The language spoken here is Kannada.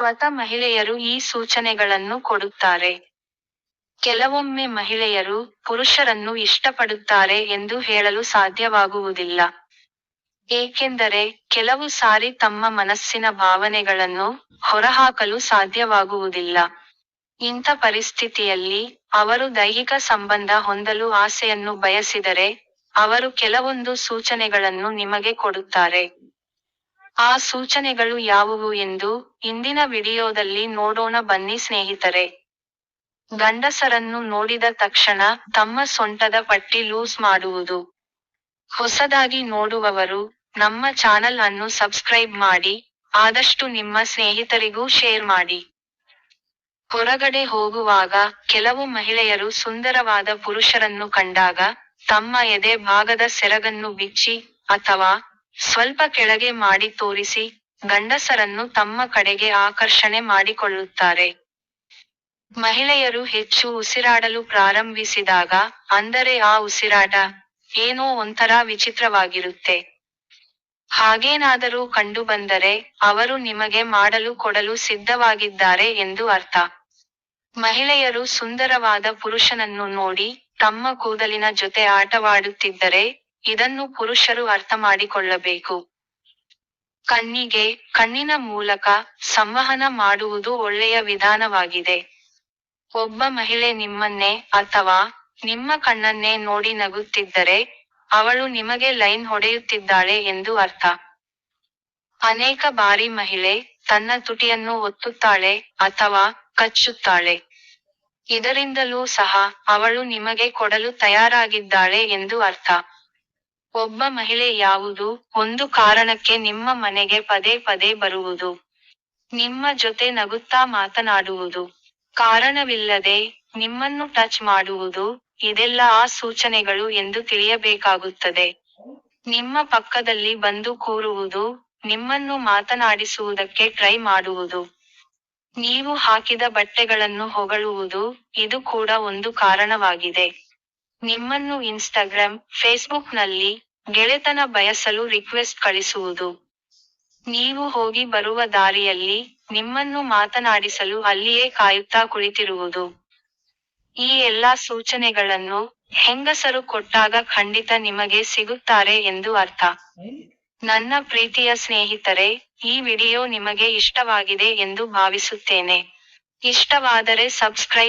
ಸ್ವತಃ ಮಹಿಳೆಯರು ಈ ಸೂಚನೆಗಳನ್ನು ಕೊಡುತ್ತಾರೆ. ಕೆಲವೊಮ್ಮೆ ಮಹಿಳೆಯರು ಪುರುಷರನ್ನು ಇಷ್ಟಪಡುತ್ತಾರೆ ಎಂದು ಹೇಳಲು ಸಾಧ್ಯವಾಗುವುದಿಲ್ಲ. ಏಕೆಂದರೆ ಕೆಲವು ಸಾರಿ ತಮ್ಮ ಮನಸ್ಸಿನ ಭಾವನೆಗಳನ್ನು ಹೊರಹಾಕಲು ಸಾಧ್ಯವಾಗುವುದಿಲ್ಲ. ಇಂಥ ಪರಿಸ್ಥಿತಿಯಲ್ಲಿ ಅವರು ದೈಹಿಕ ಸಂಬಂಧ ಹೊಂದಲು ಆಸೆಯನ್ನು ಬಯಸಿದರೆ ಅವರು ಕೆಲವೊಂದು ಸೂಚನೆಗಳನ್ನು ನಿಮಗೆ ಕೊಡುತ್ತಾರೆ. ಆ ಸೂಚನೆಗಳು ಯಾವುವು ಎಂದು ಇಂದಿನ ವಿಡಿಯೋದಲ್ಲಿ ನೋಡೋಣ ಬನ್ನಿ ಸ್ನೇಹಿತರೆ. ಗಂಡಸರನ್ನು ನೋಡಿದ ತಕ್ಷಣ ತಮ್ಮ ಸೊಂಟದ ಪಟ್ಟಿ ಲೂಸ್ ಮಾಡುವುದು. ಹೊಸದಾಗಿ ನೋಡುವವರು ನಮ್ಮ ಚಾನಲ್ ಅನ್ನು ಸಬ್ಸ್ಕ್ರೈಬ್ ಮಾಡಿ, ಆದಷ್ಟು ನಿಮ್ಮ ಸ್ನೇಹಿತರಿಗೂ ಶೇರ್ ಮಾಡಿ. ಹೊರಗಡೆ ಹೋಗುವಾಗ ಕೆಲವು ಮಹಿಳೆಯರು ಸುಂದರವಾದ ಪುರುಷರನ್ನು ಕಂಡಾಗ ತಮ್ಮ ಎದೆ ಭಾಗದ ಸೆರಗನ್ನು ಬಿಚ್ಚಿ ಅಥವಾ ಸ್ವಲ್ಪ ಕೆಳಗೆ ಮಾಡಿ ತೋರಿಸಿ ಗಂಡಸರನ್ನು ತಮ್ಮ ಕಡೆಗೆ ಆಕರ್ಷಣೆ ಮಾಡಿಕೊಳ್ಳುತ್ತಾರೆ. ಮಹಿಳೆಯರು ಹೆಚ್ಚು ಉಸಿರಾಡಲು ಪ್ರಾರಂಭಿಸಿದಾಗ ಅಂದರೆ ಆ ಉಸಿರಾಟ ಏನೋ ಒಂಥರ ವಿಚಿತ್ರವಾಗಿರುತ್ತೆ. ಹಾಗೇನಾದರೂ ಕಂಡುಬಂದರೆ ಅವರು ನಿಮಗೆ ಮಾಡಲು ಕೊಡಲು ಸಿದ್ಧವಾಗಿದ್ದಾರೆ ಎಂದು ಅರ್ಥ. ಮಹಿಳೆಯರು ಸುಂದರವಾದ ಪುರುಷನನ್ನು ನೋಡಿ ತಮ್ಮ ಕೂದಲಿನ ಜೊತೆ ಆಟವಾಡುತ್ತಿದ್ದರೆ ಇದನ್ನು ಪುರುಷರು ಅರ್ಥಮಾಡಿಕೊಳ್ಳಬೇಕು ಕಣ್ಣಿಗೆ, ಕಣ್ಣಿನ ಮೂಲಕ ಸಂವಹನ ಮಾಡುವುದು ಒಳ್ಳೆಯ ವಿಧಾನವಾಗಿದೆ. ಒಬ್ಬ ಮಹಿಳೆ ನಿಮ್ಮನ್ನೇ ಅಥವಾ ನಿಮ್ಮ ಕಣ್ಣನ್ನೇ ನೋಡಿ ನಗುತ್ತಿದ್ದರೆ ಅವಳು ನಿಮಗೆ ಲೈನ್ ಹೊಡೆಯುತ್ತಿದ್ದಾಳೆ ಎಂದು ಅರ್ಥ. ಅನೇಕ ಬಾರಿ ಮಹಿಳೆ ತನ್ನ ತುಟಿಯನ್ನು ಒತ್ತುತ್ತಾಳೆ ಅಥವಾ ಕಚ್ಚುತ್ತಾಳೆ. ಇದರಿಂದಲೂ ಸಹ ಅವಳು ನಿಮಗೆ ಕೊಡಲು ತಯಾರಾಗಿದ್ದಾಳೆ ಎಂದು ಅರ್ಥ. ಒಬ್ಬ ಮಹಿಳೆ ಯಾವುದು? ಒಂದು ಕಾರಣಕ್ಕೆ ನಿಮ್ಮ ಮನೆಗೆ ಪದೇ ಪದೇ ಬರುವುದು. ನಿಮ್ಮ ಜೊತೆ ನಗುತ್ತಾ ಮಾತನಾಡುವುದು. ಕಾರಣವಿಲ್ಲದೆ ನಿಮ್ಮನ್ನು ಟಚ್ ಮಾಡುವುದು ಇದೆಲ್ಲ ಆ ಸೂಚನೆಗಳು ಎಂದು ತಿಳಿಯಬೇಕಾಗುತ್ತದೆ. ನಿಮ್ಮ ಪಕ್ಕದಲ್ಲಿ ಬಂದು ಕೂರುವುದು, ನಿಮ್ಮನ್ನು ಮಾತನಾಡಿಸುವುದಕ್ಕೆ ಟ್ರೈ ಮಾಡುವುದು. ನೀವು ಹಾಕಿದ ಬಟ್ಟೆಗಳನ್ನು ಹೊಗಳುವುದು, ಇದು ಕೂಡ ಒಂದು ಕಾರಣವಾಗಿದೆ. ನಿಮ್ಮನ್ನು ಇನ್ಸ್ಟಾಗ್ರಾಮ್ ಫೇಸ್ಬುಕ್ನಲ್ಲಿ ಗೆಳೆತನ ಬಯಸಲು ರಿಕ್ವೆಸ್ಟ್ ಕಳಿಸುವುದು. ನೀವು ಹೋಗಿ ಬರುವ ದಾರಿಯಲ್ಲಿ ನಿಮ್ಮನ್ನು ಮಾತನಾಡಿಸಲು ಅಲ್ಲಿಯೇ ಕಾಯುತ್ತಾ ಕುಳಿತಿರುವುದು. ಈ ಎಲ್ಲಾ ಸೂಚನೆಗಳನ್ನು ಹೆಂಗಸರು ಕೊಟ್ಟಾಗ ಖಂಡಿತ ನಿಮಗೆ ಸಿಗುತ್ತಾರೆ ಎಂದು ಅರ್ಥ. ನನ್ನ ಪ್ರೀತಿಯ ಸ್ನೇಹಿತರೆ, ಈ ವಿಡಿಯೋ ನಿಮಗೆ ಇಷ್ಟವಾಗಿದೆ ಎಂದು ಭಾವಿಸುತ್ತೇನೆ. ಇಷ್ಟವಾದರೆ ಸಬ್ಸ್ಕ್ರೈಬ್